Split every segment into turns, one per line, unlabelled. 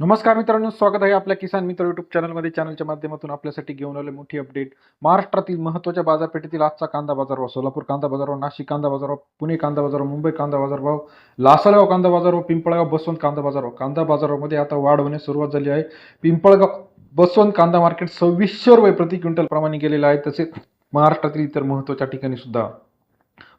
नमस्कार मित्रांनो स्वागत आहे आपल्या किसान मित्र युट्यूब चॅनलमध्ये चॅनलच्या माध्यमातून आपल्यासाठी घेऊन आले मोठी अपडेट महाराष्ट्रातील महत्त्वाच्या बाजारपेठेतील आजचा कांदा बाजार बाजारभाव सोलापूर कांदा बाजारभाव नाशिक कांदा बाजारभाव पुणे कांदा बाजार मुंबई कांदा बाजार भाव लासलगाव कांदा बाजार व पिंपळगाव बसवंत कांदा बाजारभाव कांदा बाजारामध्ये आता वाढ होण्यास सुरुवात झाली आहे. पिंपळगाव बसवंत कांदा मार्केट सव्वीसशे रुपये प्रति क्विंटल प्रमाणे गेलेला आहे. तसेच महाराष्ट्रातील इतर महत्त्वाच्या ठिकाणी सुद्धा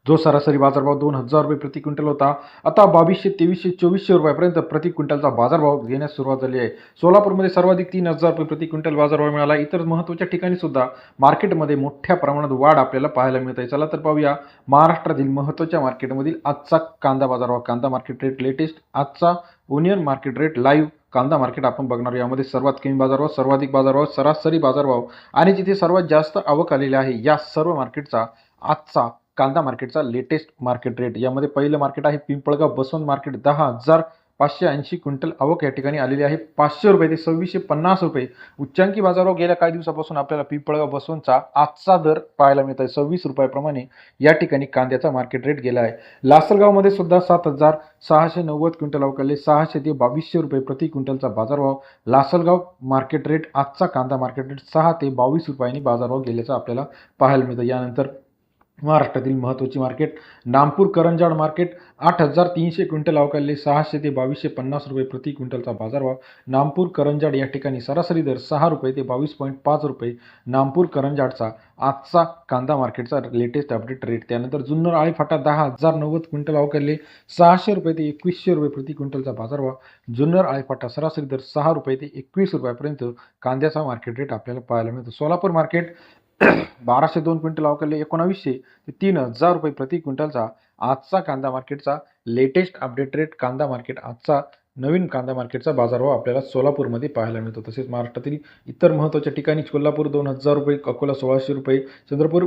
जो सरासरी बाजारभाव दोन हजार रुपये प्रति क्विंटल होता आता बावीसशे तेवीसशे चोवीसशे रुपयापर्यंत प्रति क्विंटलचा बाजारभाव घेण्यास सुरुवात झाली आहे. सोलापूरमध्ये सर्वाधिक तीन हजार रुपये प्रति क्विंटल बाजारभाव मिळाला. इतर महत्त्वाच्या ठिकाणी सुद्धा मार्केटमध्ये मोठ्या प्रमाणात वाढ आपल्याला पाहायला मिळत आहे. चला तर पाहूया महाराष्ट्रातील महत्त्वाच्या मार्केटमधील आजचा कांदा बाजारभाव. कांदा मार्केट रेट लेटेस्ट आजचा ओनियन मार्केट रेट लाईव्ह. कांदा मार्केट आपण बघणार यामध्ये सर्वात कमी बाजारभाव सर्वाधिक बाजारभाव सरासरी बाजारभाव आणि जिथे सर्वात जास्त आवक आलेली आहे या सर्व मार्केटचा आजचा कांदा मार्केटचा लेटेस्ट मार्केट रेट यामध्ये पहिलं मार्केट आहे पिंपळगाव. बसवंत मार्केट दहा हजार पाचशे ऐंशी क्विंटल आवक या ठिकाणी आलेली आहे. पाचशे रुपये ते सव्वीसशे पन्नास रुपये. उच्चांकी बाजारावर गेल्या काही दिवसापासून आपल्याला पिंपळगाव बसवंतचा आजचा दर पाहायला मिळत आहे. सव्वीस रुपयाप्रमाणे या ठिकाणी कांद्याचा मार्केट रेट गेला आहे. लासलगावमध्ये सुद्धा सात हजार सहाशे नव्वद क्विंटल अवकाले सहाशे ते बावीसशे रुपये प्रति क्विंटलचा बाजारभाव. लासलगाव मार्केट रेट आजचा कांदा मार्केट रेट सहा ते बावीस रुपयांनी बाजारभाव गेल्याचा आपल्याला पाहायला मिळतं. यानंतर महाराष्ट्रातील महत्त्वाची मार्केट नागपूर करंजाड मार्केट आठ हजार तीनशे क्विंटल अवकाळले सहाशे ते बावीसशे पन्नास रुपये प्रति क्विंटलचा बाजारभाव. नामपूर करंजाड या ठिकाणी सरासरी दर सहा रुपये ते बावीस पॉईंट पाच रुपये. नागपूर करंजाडचा आजचा कांदा मार्केटचा लेटेस्ट अपडेट रेट. त्यानंतर जुन्नर आळीफाटा दहा हजार नव्वद क्विंटल अवकाळले सहाशे रुपये ते एकवीसशे रुपये प्रति क्विंटलचा बाजारभाव. जुन्नर आळीफाटा सरासरी दर सहा रुपये ते एकवीस रुपयापर्यंत कांद्याचा मार्केट रेट आपल्याला पाहायला मिळतो. सोलापूर मार्केट बाराशे दोन क्विंटल अवकालले एकोणावीसशे ते तीन हजार रुपये प्रति क्विंटलचा आजचा कांदा मार्केटचा लेटेस्ट अपडेट रेट कांदा मार्केट आजचा नवीन कांदा मार्केटचा बाजारभाव आपल्याला सोलापूरमध्ये पाहायला मिळतो. तसेच महाराष्ट्रातील इतर महत्त्वाच्या ठिकाणी कोल्हापूर दोन हजार रुपये अकोला सोळाशे रुपये चंद्रपूर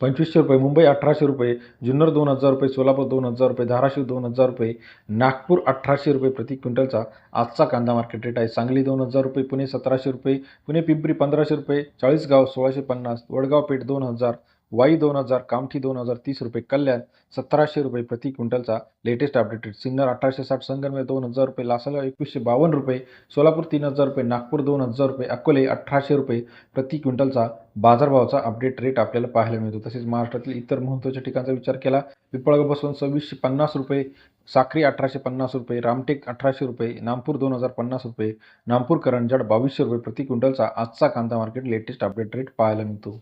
पंचवीसशे रुपये मुंबई अठराशे रुपये जुन्नर दोन हजार रुपये सोलापूर दोन हजार रुपये धाराशिव दोन हजार रुपये नागपूर अठराशे रुपये प्रति क्विंटलचा आजचा कांदा मार्केट रेट आहे. सांगली दोन हजार रुपये पुणे सतराशे रुपये पुणे पिंपरी पंधराशे रुपये चाळीसगाव सोळाशे पन्नास वडगाव पेठ दोन हजार वाई दोन हजार कामठी दोन हजार तीस रुपये कल्याण सतराशे रुपये प्रति क्विंटलचा लेटेस्ट अपडेटेड सिन्नर अठराशे साठ संगमनेर दोन हजार रुपये लासलगाव एकवीसशे बावन्न रुपये सोलापूर तीन हजार रुपये नागपूर दोन हजार रुपये अकोले अठराशे रुपये प्रति क्विंटलचा बाजारभावाचा अपडेट रेट आपल्याला पाहायला मिळतो. तसेच महाराष्ट्रातील इतर महत्त्वाच्या ठिकाणचा विचार केला पिंपळगाव बसवून सव्वीसशे पन्नास रुपये साखरी अठराशे पन्नास रुपये रामटेक अठराशे रुपये नागपूर दोन हजार पन्नास रुपये नागपूर करंजाड बावीसशे रुपये प्रति क्विंटलचा आजचा कांदा मार्केट लेटेस्ट अपडेट रेट पाहायला मिळतो.